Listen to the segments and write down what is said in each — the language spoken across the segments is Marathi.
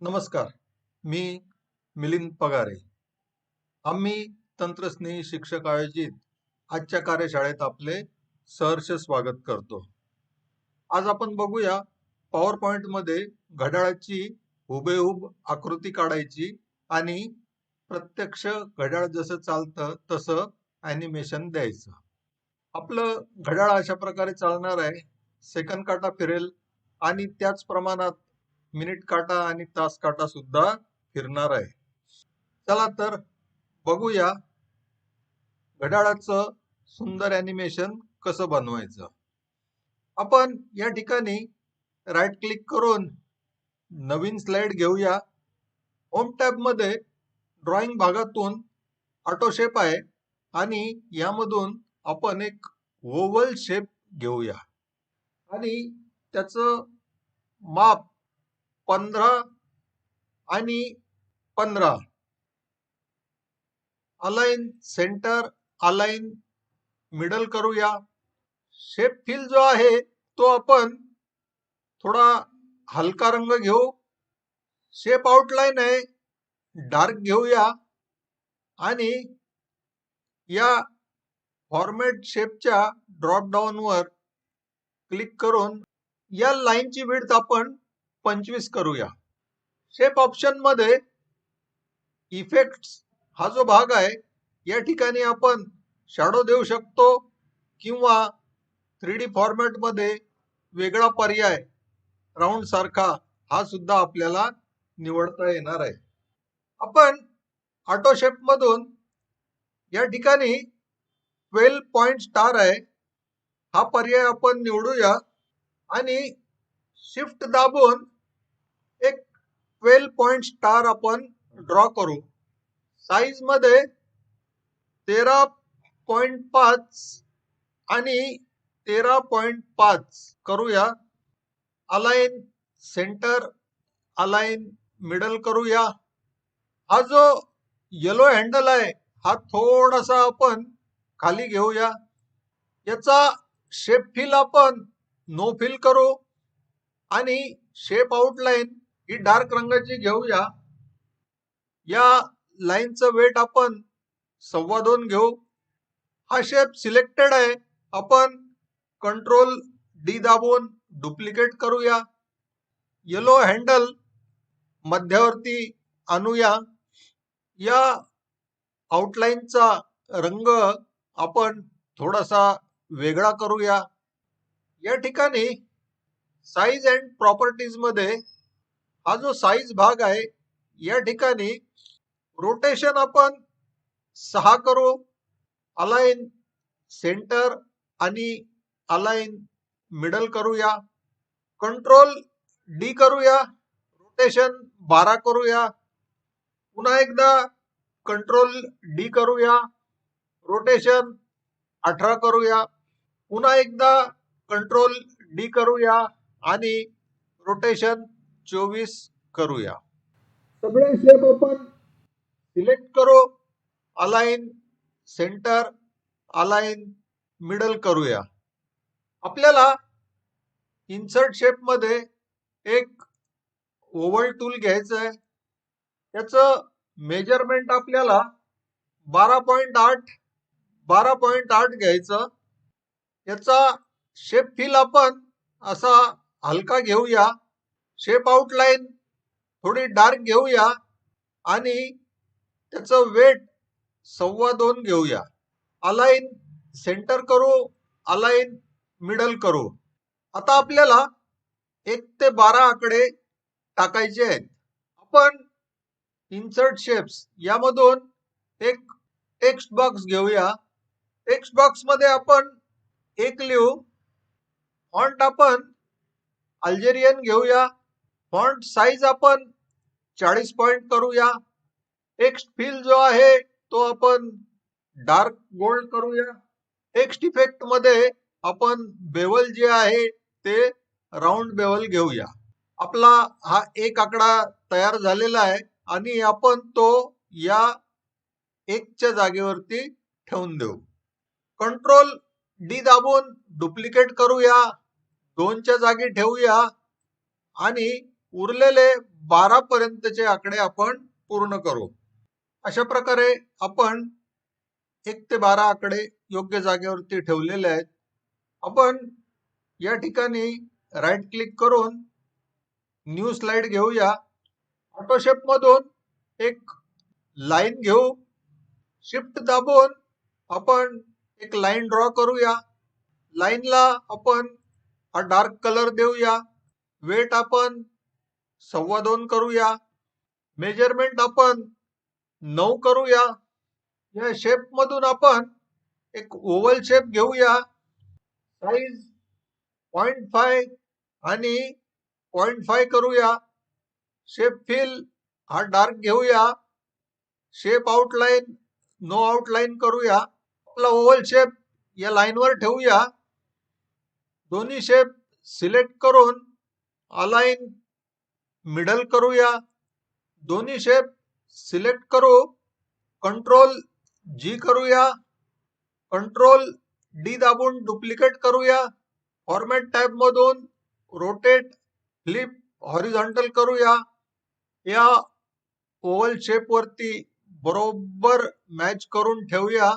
नमस्कार मी मिलिंद पगारे. आम्ही तंत्रस्नेही शिक्षक आयोजित आजच्या कार्यशाळेत आपले सहर्ष स्वागत करतो. आज आपण बघूया पॉवर पॉईंटमध्ये घड्याळाची हुबेहूब आकृती काढायची आणि प्रत्यक्ष घड्याळ जसं चालतं तसं ॲनिमेशन द्यायचं. आपलं घड्याळ अशा प्रकारे चालणार आहे सेकंद काटा फिरेल आणि त्याच प्रमाणात मिनिट काटा आणि तास काटा सुद्धा फिरणार आहे. चला तर बघूया घड्याळाचं सुंदर ॲनिमेशन कसं बनवायचं. आपण या ठिकाणी राईट क्लिक करून नवीन स्लाइड घेऊया. होम टॅबमध्ये ड्रॉइंग भागातून ऑटो शेप आहे आणि यामधून आपण एक ओव्हल शेप घेऊया. आणि त्याचं माप पंधरा आणि पंधरा. अलाइन सेंटर अलाइन मिडल करूया. शेप फिल जो आहे तो आपण थोडा हलका रंग घेऊ. शेप आउटलाईन आहे डार्क घेऊया. आणि या फॉर्मेट शेपच्या ड्रॉप वर क्लिक करून या लाईनची विड्थ आपण पंचवीस करूया. शेप ऑप्शनमध्ये इफेक्ट हा जो भाग आहे या ठिकाणी आपण शॅडो देऊ शकतो किंवा थ्री डी फॉर्मॅटमध्ये वेगळा पर्याय राऊंड सारखा हा सुद्धा आपल्याला निवडता येणार आहे. आपण ऑटो शेप मधून या ठिकाणी ट्वेल्व पॉइंट स्टार आहे. हा पर्याय आपण निवडूया आणि शिफ्ट दाबून एक ट्वेल्व पॉइंट स्टार आपण ड्रॉ करू. साईजमध्ये तेरा पॉइंट पाच आणि तेरा पॉइंट पाच करूया. अलाइन सेंटर अलाइन मिडल करूया. हा जो येलो हँडल आहे हा थोडासा आपण खाली घेऊया. याचा शेप फिल आपण नो फिल करू. आणि शेप आउटलाईन ही डार्क रंगाची घेऊया. या लाईनचं वेट आपण सव्वा दोन घेऊ. हा शेप सिलेक्टेड आहे. आपण कंट्रोल डी दाबून डुप्लिकेट करूया. येलो हँडल मध्यावरती आणूया. या आउटलाईनचा रंग आपण थोडासा वेगळा करूया. या ठिकाणी साईज अँड प्रॉपर्टीजमध्ये हा जो साईज भाग आहे या ठिकाणी रोटेशन आपण सहा करू. अलाइन सेंटर आणि अलाइन मिडल करूया. कंट्रोल डी करूया. रोटेशन बारा करूया. पुन्हा एकदा कंट्रोल डी करूया. रोटेशन अठरा करूया. पुन्हा एकदा कंट्रोल डी करूया. आणि रोटेशन चोवीस करूया. सगळे शेप आपण सिलेक्ट करू अलाइन सेंटर अलाइन मिडल करूया. आपल्याला इन्सर्ट शेपमध्ये एक ओव्हल टूल घ्यायचं आहे त्याचं मेजरमेंट आपल्याला बारा पॉइंट आठ बारा पॉइंट आठ घ्यायचं. याचा शेप फिल आपण असा हलका घेऊया. शेप आउटलाईन थोडी डार्क घेऊया. आणि त्याचं वेट सव्वा दोन घेऊया. अलाईन सेंटर करू. अलाईन मिडल करू. आता आपल्याला एक ते बारा आकडे टाकायचे आहेत. आपण इन्सर्ट शेप्स यामधून एक टेक्स्ट बॉक्स घेऊया. टेक्स्ट बॉक्समध्ये आपण एक लिहू. फॉन्ट आपण अल्जेरियन घेऊया. फॉन्ट साईज आपण चाळीस पॉइंट करूया. टेक्स्ट फील जो आहे तो आपण डार्क गोल्ड करूया. टेक्स्ट इफेक्टमध्ये आपण बेवल जे आहे ते राऊंड बेवल घेऊया. आपला हा एक आकडा तयार झालेला आहे आणि आपण तो या एकच्या जागेवरती ठेवून देऊ. कंट्रोल डी दाबून डुप्लिकेट करूया. दोनच्या जागी ठेवूया आणि उरलेले बारा पर्यंतचे आकडे आपण पूर्ण करू. अशा प्रकारे आपण एक ते बारा आकडे योग्य जागेवरती ठेवलेले आहेत. आपण या ठिकाणी राईट क्लिक करून न्यू स्लाइड घेऊया. ऑटोशेप मधून एक लाईन घेऊ. शिफ्ट दाबून आपण एक लाईन ड्रॉ करूया. लाईनला आपण हा डार्क कलर देऊया. वेट आपण सव्वा दोन करूया. मेजरमेंट आपण नऊ करूया. या शेप मधून आपण एक ओव्हल शेप घेऊया. साईज पॉइंट फाय आणि पॉइंट फाय करूया. शेप फिल हा डार्क घेऊया. शेप आउटलाईन नो आउटलाईन करूया. आपला ओव्हल शेप या लाईनवर ठेवूया. दोन्ही शेप सिलेक्ट करून अलाइन मिडल करूया. दोन्ही शेप सिलेक्ट करू. कंट्रोल जी करूया. कंट्रोल डी दाबून डुप्लिकेट करूया. फॉर्मॅट टॅब मधून रोटेट फ्लिप हॉरिझॉन्टल करूया. या ओव्हल शेप वरती बरोबर मॅच करून ठेवूया.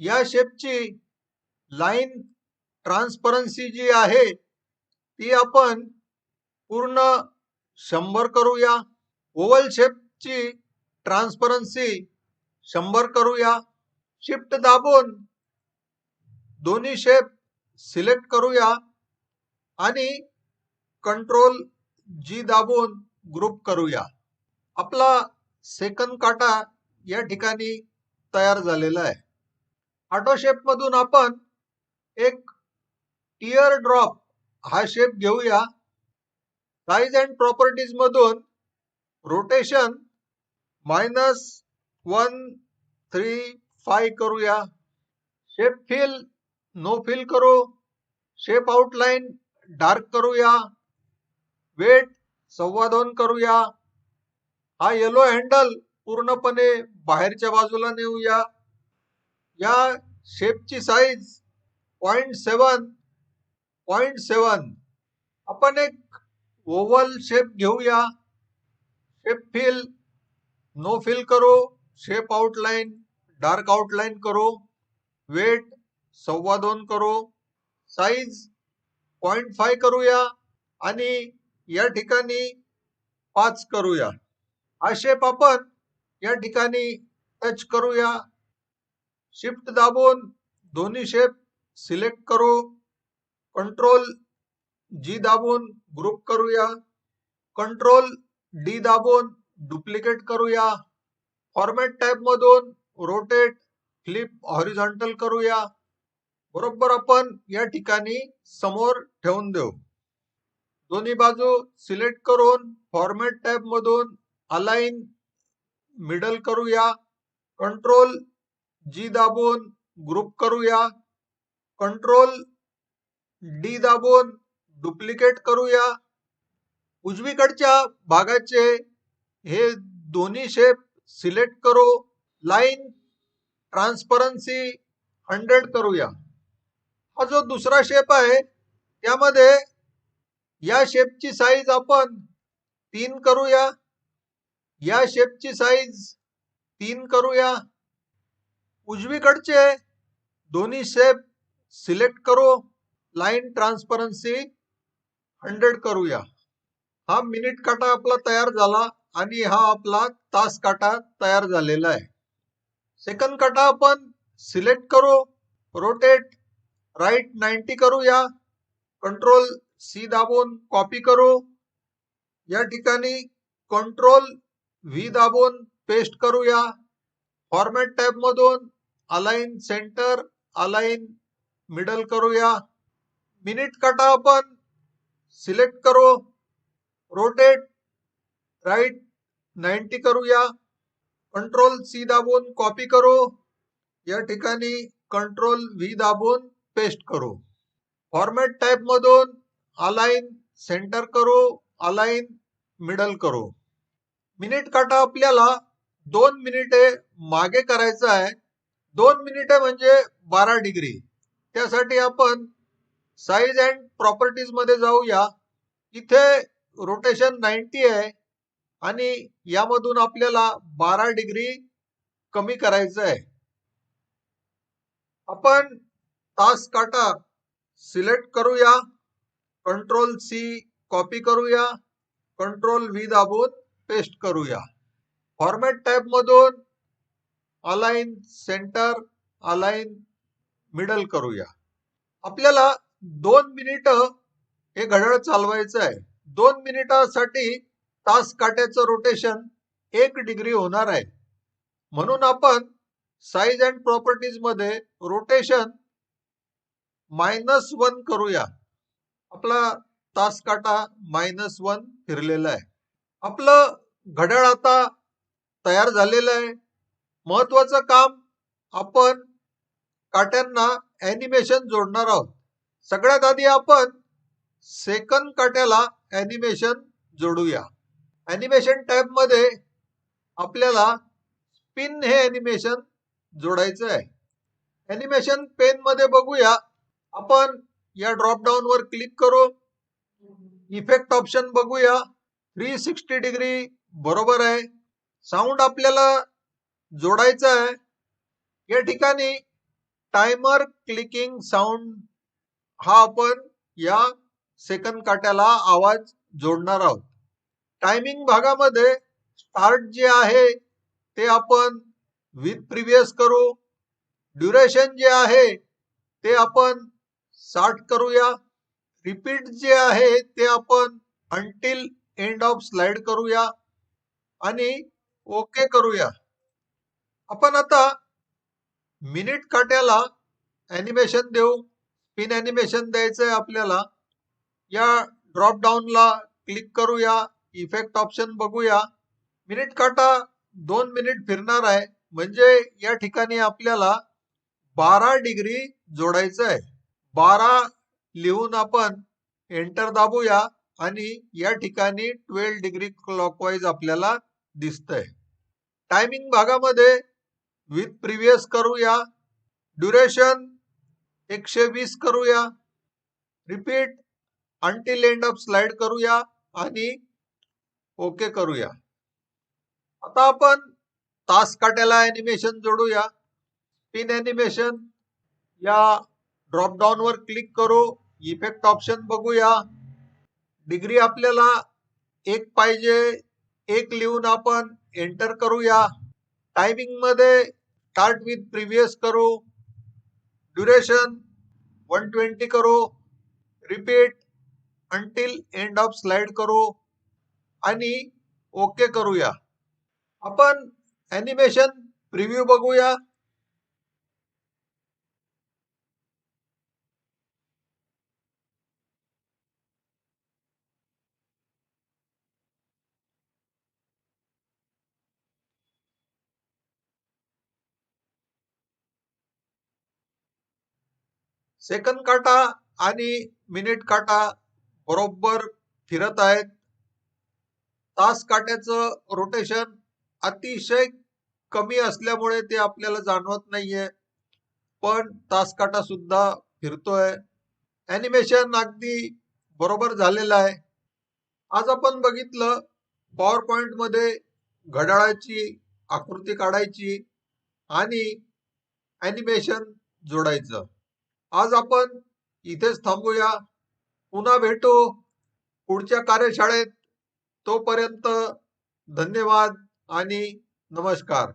या शेपची लाईन ट्रान्सपरन्सी जी आहे ती आपण पूर्ण शंभर करूया. ओव्हल शेपची ट्रान्सपरन्सी शंभर करूया. शिफ्ट दाबून दोन्ही शेप सिलेक्ट करूया. आणि कंट्रोल जी दाबून ग्रुप करूया. आपला सेकंद काटा या ठिकाणी तयार झालेला आहे. ऑटो शेप मधून आपण एक टिअर ड्रॉप हा शेप घेऊया. साईज अँड प्रॉपर्टीज मधून rotation minus one three five करूया. शेप फिल नो फिल करू. शेप आउटलाईन डार्क करूया. वेट सव्वा दोन करूया. हा येलो हँडल पूर्णपणे बाहेरच्या बाजूला नेऊया. या शेपची size point seven point seven आपण एक ओव्हल शेप घेऊया. शेप फिल नो फिल करू. शेप आउटलाईन डार्क आउटलाईन करू. वेट सव्वा दोन करू. साईज पॉइंट फाय करूया. आणि या ठिकाणी पाच करूया. हा शेप आपण या ठिकाणी टच करूया. शिफ्ट दाबून दोन्ही शेप सिलेक्ट करू. कंट्रोल जी दाबून ग्रुप करूया. कंट्रोल डी दाबून डुप्लिकेट करूया. फॉर्मॅट टॅब मधून रोटेट फ्लिप हॉरिझॉन्टल करूया. बरोबर आपण या ठिकाणी समोर ठेवून देऊ. दोन्ही बाजू सिलेक्ट करून फॉर्मॅट टॅब मधून अलाइन मिडल करूया. कंट्रोल जी दाबून ग्रुप करूया कंट्रोल डी दाबून डुप्लिकेट करूया. उजवीकडच्या भागाचे हे दोन्ही शेप सिलेक्ट करू लाईन ट्रान्सपरन्सी हंड्रेड करूया. हा जो दुसरा शेप आहे त्यामध्ये या शेपची साईज आपण तीन करूया या शेपची साईज तीन करूया. उजवीकडचे दोन्ही शेप सिलेक्ट करू लाईन ट्रान्सपरन्सी हंड्रेड करूया. हा मिनिट काटा आपला तयार झाला आणि हा आपला तास काटा तयार झालेला आहे. सेकंड काटा आपण सिलेक्ट करू रोटेट राईट नाईन्टी करूया. कंट्रोल सी दाबून कॉपी करू. या ठिकाणी कंट्रोल व्ही दाबून पेस्ट करूया. फॉर्मॅट टॅब मधून अलाइन सेंटर अलाइन मिडल करूया. मिनिट काटा आपण. सिलेक्ट करू. रोटेट. राईट नाईन्टी करूया. कंट्रोल सी दाबून कॉपी करू. या ठिकाणी कंट्रोल व्ही दाबून पेस्ट करू. फॉर्मॅट टाईप मधून अलाइन सेंटर करू अलाइन मिडल करू. मिनिट काटा आपल्याला. दोन मिनिटे मागे करायचं आहे. दोन मिनिटे म्हणजे बारा डिग्री. त्यासाठी आपण साईज अँड प्रॉपर्टीजमध्ये जाऊया. इथे रोटेशन 90 आहे आणि यामधून आपल्याला बारा डिग्री कमी करायचं आहे. आपण तास काटा सिलेक्ट करूया. कंट्रोल सी कॉपी करूया. कंट्रोल व्ही दाबून पेस्ट करूया. फॉर्मॅट टॅब मधून अलाइन सेंटर अलाइन मिडल करूया. आपल्याला दोन मिनिट हे घड्याळ चालवायचं आहे. दोन मिनिटासाठी तास काट्याचं रोटेशन एक डिग्री होणार आहे. म्हणून आपण साईज अँड प्रॉपर्टीजमध्ये रोटेशन मायनस वन करूया. आपला तास काटा मायनस वन फिरलेला आहे. आपलं घड्याळ आता तयार झालेलं आहे. महत्वाचं काम आपण काट्यांना ॲनिमेशन जोडणार आहोत. सगळ्यात आधी आपण सेकंड काट्याला ॲनिमेशन जोडूया. ॲनिमेशन टॅबमध्ये आपल्याला स्पिन हे ॲनिमेशन जोडायचं आहे ॲनिमेशन पेनमध्ये बघूया. आपण या ड्रॉप क्लिक करू. इफेक्ट ऑप्शन बघूया. थ्री सिक्स्टी डिग्री बरोबर आहे. साऊंड आपल्याला जोडायचा आहे. या ठिकाणी टायमर क्लिकिंग साऊंड हा आपण या सेकंड काट्याला आवाज जोडणार आहोत. टायमिंग भागामध्ये स्टार्ट जे आहे ते आपण विथ प्रिव्हियस करू. ड्युरेशन जे आहे ते आपण साठ करूया. रिपीट जे आहे ते आपण अंटील एंड ऑफ स्लाइड करूया. आणि ओके करूया. आपण आता मिनिट काट्याला ॲनिमेशन देऊ. पिन ॲनिमेशन द्यायचं आहे आपल्याला. या ड्रॉप डाऊनला क्लिक करूया. इफेक्ट ऑप्शन बघूया. मिनिट काटा दोन मिनिट फिरणार आहे. म्हणजे या ठिकाणी आपल्याला बारा डिग्री जोडायचं आहे. बारा लिहून आपण एंटर दाबूया आणि या ठिकाणी ट्वेल्व डिग्री क्लॉकवाईज आपल्याला दिसतंय. टायमिंग भागामध्ये विथ प्रिव्हियस करूया ड्युरेशन एकशे वीस करूया. Repeat until end of slide करूया आणि ओके करूया. आता आपण तास काट्याला ॲनिमेशन जोडूया. पिन ॲनिमेशन या ड्रॉप वर क्लिक करू. इफेक्ट ऑप्शन बघूया. डिग्री आपल्याला एक पाहिजे एक लिहून आपण एंटर करूया. टायमिंगमध्ये स्टार्ट विथ प्रिव्हियस करू. ड्युरेशन वन ट्वेंटी करू. Repeat until end of slide करू. आणि ओके करूया. आपण ॲनिमेशन प्रिव्ह्यू बघूया. सेकंद काटा आणि मिनिट काटा बरोबर फिरत आहेत. तास काट्याचं रोटेशन अतिशय कमी असल्यामुळे ते आपल्याला जाणवत नाहीये. पण तास काटा सुद्धा फिरतोय. ॲनिमेशन अगदी बरोबर झालेलं आहे. आज आपण बघितलं पॉवर पॉइंटमध्ये घड्याळाची आकृती काढायची आणि ॲनिमेशन जोडायचं. आज आपण इथेच थांबूया. पुन्हा भेटू पुढच्या कार्यशाळेत. तोपर्यंत धन्यवाद आणि नमस्कार.